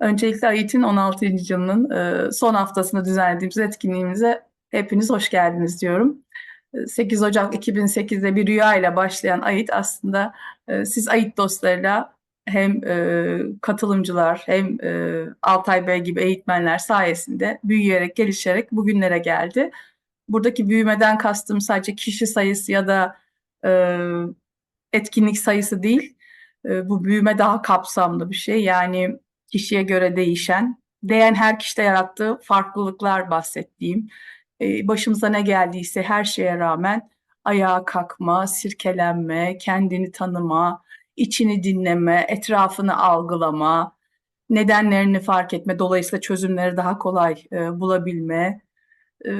Öncelikle AYİT'in 16. yılının e, son haftasında düzenlediğimiz etkinliğimize hepiniz hoş geldiniz diyorum. E, 8 Ocak 2008'de bir rüya ile başlayan AYİT aslında e, siz AYİT dostlarıyla hem e, katılımcılar hem e, Altay Bey gibi eğitmenler sayesinde büyüyerek, gelişerek bugünlere geldi. Buradaki büyümeden kastım sadece kişi sayısı ya da e, etkinlik sayısı değil. E, bu büyüme daha kapsamlı bir şey. Yani kişiye göre değişen, değen her kişide yarattığı farklılıklar bahsettiğim, e, başımıza ne geldiyse her şeye rağmen ayağa kalkma, sirkelenme, kendini tanıma, içini dinleme, etrafını algılama, nedenlerini fark etme, dolayısıyla çözümleri daha kolay e, bulabilme, e,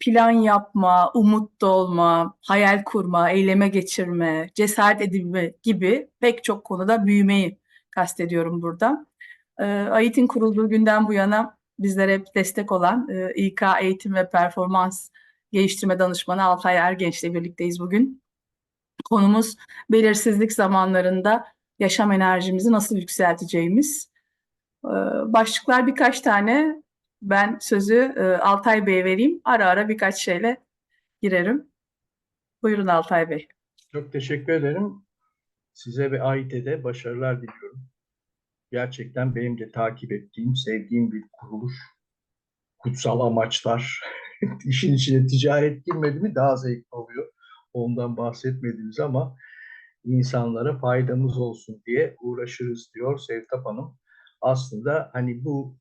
plan yapma, umutlu olma, hayal kurma, eyleme geçirme, cesaret edinme gibi pek çok konuda büyümeyi kastediyorum burada. E, AYİT'in kurulduğu günden bu yana bizlere hep destek olan e, İK Eğitim ve Performans Geliştirme Danışmanı Altay Ergenç ile birlikteyiz bugün. Konumuz belirsizlik zamanlarında yaşam enerjimizi nasıl yükselteceğimiz. E, başlıklar birkaç tane. Ben sözü e, Altay Bey'e vereyim. Ara ara birkaç şeyle girerim. Buyurun Altay Bey. Çok teşekkür ederim. Size ve AİT'de başarılar diliyorum. Gerçekten benim de takip ettiğim, sevdiğim bir kuruluş. Kutsal amaçlar. İşin içine ticaret girmedi mi daha zevkli oluyor. Ondan bahsetmediniz ama insanlara faydamız olsun diye uğraşırız diyor Sevtap Hanım. Aslında hani bu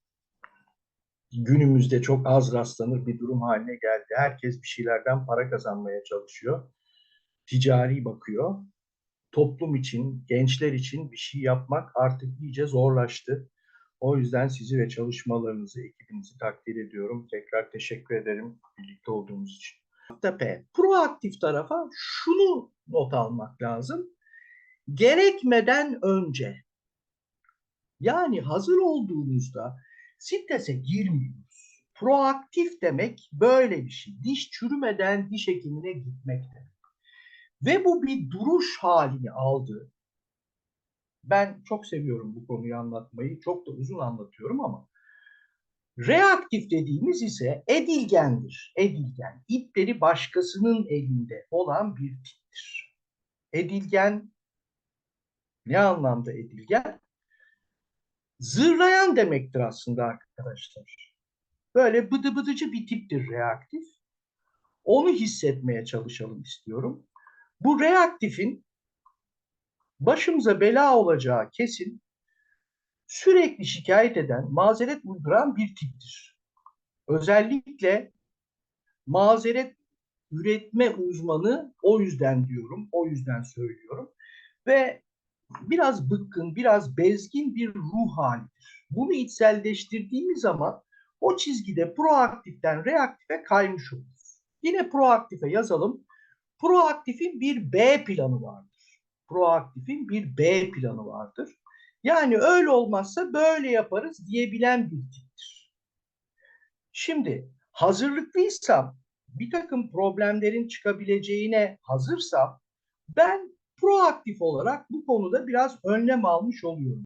günümüzde çok az rastlanır bir durum haline geldi. Herkes bir şeylerden para kazanmaya çalışıyor. Ticari bakıyor. Toplum için, gençler için bir şey yapmak artık iyice zorlaştı. O yüzden sizi ve çalışmalarınızı, ekibinizi takdir ediyorum. Tekrar teşekkür ederim birlikte olduğumuz için. P. Proaktif tarafa şunu not almak lazım. Gerekmeden önce yani hazır olduğunuzda strese girmiyoruz. Proaktif demek böyle bir şey. Diş çürümeden diş hekimine gitmek demek. Ve bu bir duruş halini aldı. Ben çok seviyorum bu konuyu anlatmayı. Çok da uzun anlatıyorum ama reaktif dediğimiz ise edilgendir. Edilgen. İpleri başkasının elinde olan bir tiptir. Edilgen ne anlamda edilgen? Zırlayan demektir aslında arkadaşlar. Böyle bıdı bıdıcı bir tiptir reaktif. Onu hissetmeye çalışalım istiyorum. Bu reaktifin başımıza bela olacağı kesin sürekli şikayet eden, mazeret uyduran bir tiptir. Özellikle mazeret üretme uzmanı o yüzden diyorum, o yüzden söylüyorum. Ve biraz bıkkın, biraz bezgin bir ruh halidir. Bunu içselleştirdiğimiz zaman o çizgide proaktiften reaktife kaymış oluruz. Yine proaktife yazalım. Proaktifin bir B planı vardır. Proaktifin bir B planı vardır. Yani öyle olmazsa böyle yaparız diyebilen bir tiptir. Şimdi hazırlıklıysam, bir takım problemlerin çıkabileceğine hazırsam ben proaktif olarak bu konuda biraz önlem almış oluyorum.